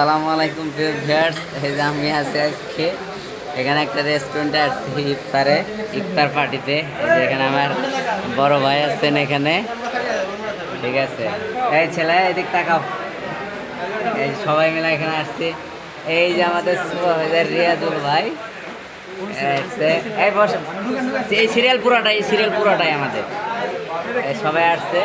আসসালামু আলাইকুম ভিউয়ার্স। এই যে আমি আছি আজকে। এখানে একটা রেস্টুরেন্টে আসছি ইফতারে, ইফতার পার্টিতে। এই যে এখানে আমার বড় ভাই আছেন এখানে। ঠিক আছে। এই ছেলে, এদিক তাকাও। এই সবাই মিলে এখানে আসছি। এই যে আমাদের সুপারভাইজার রিয়াজুল ভাই। এই বস এই সিরিয়াল পুরোটাই সিরিয়াল পুরোটাই আমাদের। সবাই আসছে।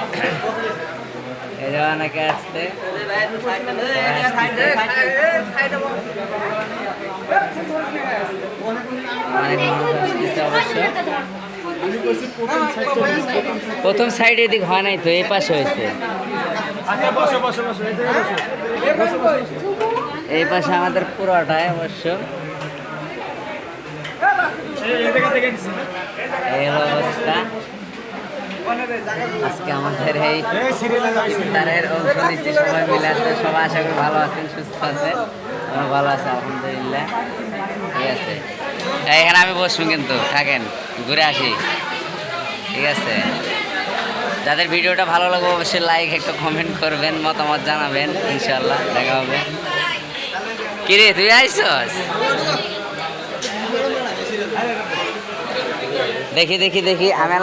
প্রথম সাইড এদিক হয় নাই তো, এই পাশে হয়েছে। এই পাশে আমাদের পুরোটাই অবশ্য। এই অবস্থা। আজকে আমাদের এই ইফতারের অংশ নিচ্ছি সবাই মিলে আসছে সবাই আশা করি ভালো আছেন, সুস্থ আছে আমরা ভালো আছে, আলহামদুলিল্লাহ। ঠিক আছে। এখানে আমি বসবো কিন্তু, থাকেন, ঘুরে আসি। ঠিক আছে। যাদের ভিডিওটা ভালো লাগবে, অবশ্যই লাইক একটু কমেন্ট করবেন, মতামত জানাবেন ইনশাল্লাহ দেখা হবে। কিরে তুই আইসস? দেখি দেখি দেখি, আমি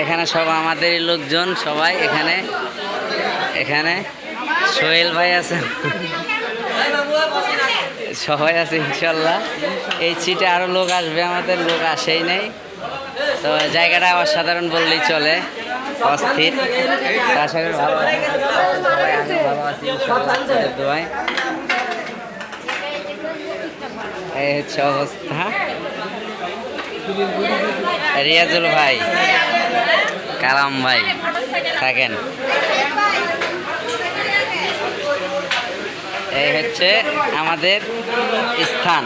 এখানে সব আমাদেরই লোকজন, সবাই এখানে। এখানে সোহেল ভাই আছেন সবাই আছে, ইনশাল্লাহ। এই সিটে আরও লোক আসবে, আমাদের লোক আসেই নেই। তো জায়গাটা অসাধারণ বললেই চলে, অস্থির। আশা করি ভালো আছে। ভালো আছি এই হচ্ছে অবস্থা। রিয়াজুল ভাই কালাম ভাই থাকেন। এই হচ্ছে আমাদের স্থান।